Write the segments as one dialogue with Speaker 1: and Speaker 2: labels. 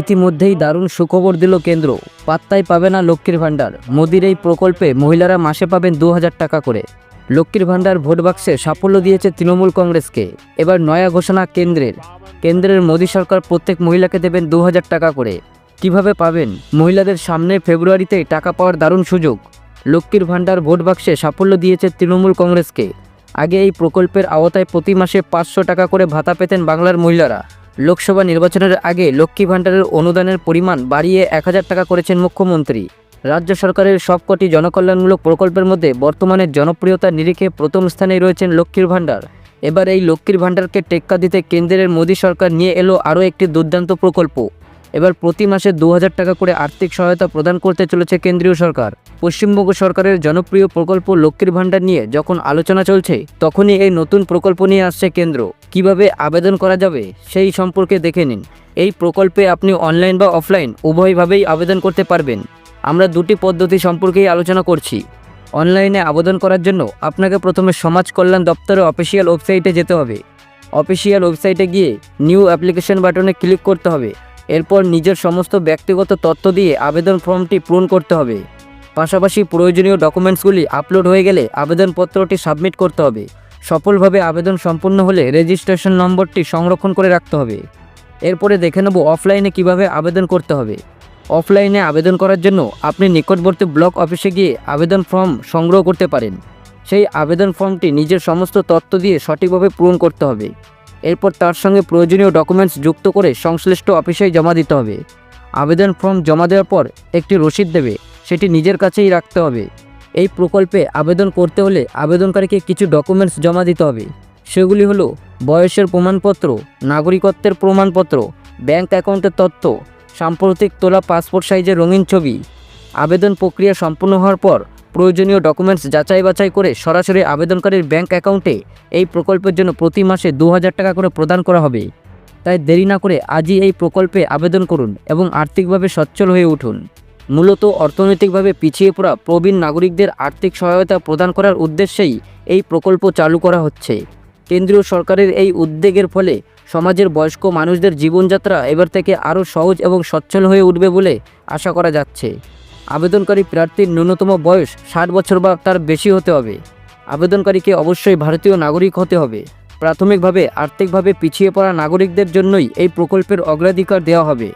Speaker 1: ইতিমধ্যেই দারুণ সুখবর দিল কেন্দ্র। পাত্তাই পাবে না লক্ষ্মীর ভাণ্ডার। মোদির এই প্রকল্পে মহিলারা মাসে পাবেন দু হাজার টাকা করে। লক্ষ্মীর ভাণ্ডার ভোট বাক্সে সাফল্য দিয়েছে তৃণমূল কংগ্রেসকে। এবার নয়া ঘোষণা কেন্দ্রের। কেন্দ্রের মোদী সরকার প্রত্যেক মহিলাকে দেবেন দু হাজার টাকা করে। কীভাবে পাবেন? মহিলাদের সামনে ফেব্রুয়ারিতে টাকা পাওয়ার দারুণ সুযোগ। লক্ষ্মীর ভাণ্ডার ভোট বাক্সে সাফল্য দিয়েছে তৃণমূল কংগ্রেসকে। আগে এই প্রকল্পের আওতায় প্রতি মাসে পাঁচশো টাকা করে ভাতা পেতেন বাংলার মহিলারা। লোকসভা নির্বাচনের আগে লক্ষ্মী ভাণ্ডারের অনুদানের পরিমাণ বাড়িয়ে এক হাজার টাকা করেছেন মুখ্যমন্ত্রী। রাজ্য সরকারের সবকটি জনকল্যাণমূলক প্রকল্পের মধ্যে বর্তমানে জনপ্রিয়তার নিরিখে প্রথম স্থানেই রয়েছেন লক্ষ্মীর ভাণ্ডার। এবার এই লক্ষ্মীর ভাণ্ডারকে টেক্কা দিতে কেন্দ্রের মোদী সরকার নিয়ে এলো আরও একটি দুর্দান্ত প্রকল্প। এবার প্রতি মাসে দু হাজার টাকা করে আর্থিক সহায়তা প্রদান করতে চলেছে কেন্দ্রীয় সরকার। পশ্চিমবঙ্গ সরকারের জনপ্রিয় প্রকল্প লক্ষ্মীর ভাণ্ডার নিয়ে যখন আলোচনা চলছে, তখনই এই নতুন প্রকল্প নিয়ে আসছে কেন্দ্র। কীভাবে আবেদন করা যাবে, সেই সম্পর্কে দেখে নিন। এই প্রকল্পে আপনি অনলাইন বা অফলাইন উভয়ভাবেই আবেদন করতে পারবেন। আমরা দুটি পদ্ধতি সম্পর্কেই আলোচনা করছি। অনলাইনে আবেদন করার জন্য আপনাকে প্রথমে সমাজ কল্যাণ দপ্তরের অফিসিয়াল ওয়েবসাইটে যেতে হবে। অফিসিয়াল ওয়েবসাইটে গিয়ে নিউ অ্যাপ্লিকেশন বাটনে ক্লিক করতে হবে। এরপর নিজের সমস্ত ব্যক্তিগত তথ্য দিয়ে আবেদন ফর্মটি পূরণ করতে হবে। পাশাপাশি প্রয়োজনীয় ডকুমেন্টসগুলি আপলোড হয়ে গেলে আবেদনপত্রটি সাবমিট করতে হবে। সফলভাবে আবেদন সম্পূর্ণ হলে রেজিস্ট্রেশন নম্বরটি সংরক্ষণ করে রাখতে হবে। এরপরে দেখে নেব অফলাইনে কীভাবে আবেদন করতে হবে। অফলাইনে আবেদন করার জন্য আপনি নিকটবর্তী ব্লক অফিসে গিয়ে আবেদন ফর্ম সংগ্রহ করতে পারেন। সেই আবেদন ফর্মটি নিজের সমস্ত তথ্য দিয়ে সঠিকভাবে পূরণ করতে হবে। এরপর তার সঙ্গে প্রয়োজনীয় ডকুমেন্টস যুক্ত করে সংশ্লিষ্ট অফিসে জমা দিতে হবে। আবেদন ফর্ম জমা দেওয়ার পর একটি রসিদ দেবে, সেটি নিজের কাছেই রাখতে হবে। এই প্রকল্পে আবেদন করতে হলে আবেদনকারীকে কিছু ডকুমেন্টস জমা দিতে হবে। সেগুলি হলো বয়সের প্রমাণপত্র, নাগরিকত্বের প্রমাণপত্র ব্যাংক অ্যাকাউন্টের তথ্য, সাম্প্রতিক তোলা পাসপোর্ট সাইজের রঙিন ছবি। আবেদন প্রক্রিয়া সম্পূর্ণ হওয়ার পর প্রয়োজনীয় ডকুমেন্টস যাচাই বাছাই করে সরাসরি আবেদনকারীর ব্যাংক অ্যাকাউন্টে এই প্রকল্পের জন্য প্রতি মাসে দু হাজার টাকা করে প্রদান করা হবে। তাই দেরি না করে আজই এই প্রকল্পে আবেদন করুন এবং আর্থিকভাবে সচ্ছল হয়ে উঠুন। মূলত অর্থনৈতিকভাবে পিছিয়ে পড়া প্রবীণ নাগরিকদের আর্থিক সহায়তা প্রদান করার উদ্দেশ্যেই এই প্রকল্প চালু করা হচ্ছে। কেন্দ্রীয় সরকারের এই উদ্যোগের ফলে সমাজের বয়স্ক মানুষদের জীবনযাত্রা এবার থেকে আরও সহজ এবং সচ্ছল হয়ে উঠবে বলে আশা করা যাচ্ছে। আবেদনকারী প্রার্থীর ন্যূনতম বয়স ষাট বছর বা তার বেশি হতে হবে। আবেদনকারীকে অবশ্যই ভারতীয় নাগরিক হতে হবে। প্রাথমিকভাবে, আর্থিকভাবে পিছিয়ে পড়া নাগরিকদের জন্যই এই প্রকল্পের অগ্রাধিকার দেওয়া হবে।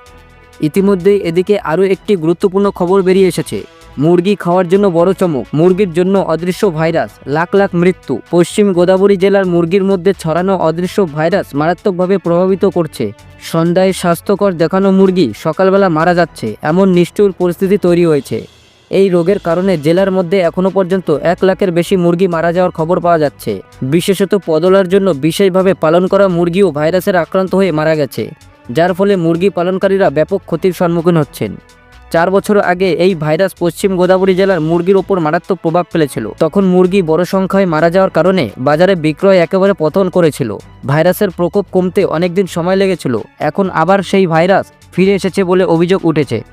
Speaker 1: ইতিমধ্যেই এদিকে আরও একটি গুরুত্বপূর্ণ খবর বেরিয়ে এসেছে। মুরগি খাওয়ার জন্য বড় চমক। মুরগির জন্য অদৃশ্য ভাইরাস, লাখ লাখ মৃত্যু। পশ্চিম গোদাবরী জেলার মুরগির মধ্যে ছড়ানো অদৃশ্য ভাইরাস মারাত্মকভাবে প্রভাবিত করছে। সন্ধ্যায় স্বাস্থ্যকর দেখানো মুরগি সকালবেলা মারা যাচ্ছে, এমন নিষ্ঠুর পরিস্থিতি তৈরি হয়েছে। এই রোগের কারণে জেলার মধ্যে এখনও পর্যন্ত এক লাখের বেশি মুরগি মারা যাওয়ার খবর পাওয়া যাচ্ছে। বিশেষত পদলার জন্য বিশেষভাবে পালন করা মুরগিও ভাইরাসের আক্রান্ত হয়ে মারা গেছে, যার ফলে মুরগি পালনকারীরা ব্যাপক ক্ষতির সম্মুখীন হচ্ছেন। চার বছর আগে এই ভাইরাস পশ্চিম গোদাবরী জেলার মুরগির ওপর মারাত্মক প্রভাব ফেলেছিল। তখন মুরগি বড় সংখ্যায় মারা যাওয়ার কারণে বাজারে বিক্রয় একেবারে পতন করেছিল। ভাইরাসের প্রকোপ কমতে অনেকদিন সময় লেগেছিল। এখন আবার সেই ভাইরাস ফিরে এসেছে বলে অভিযোগ উঠেছে।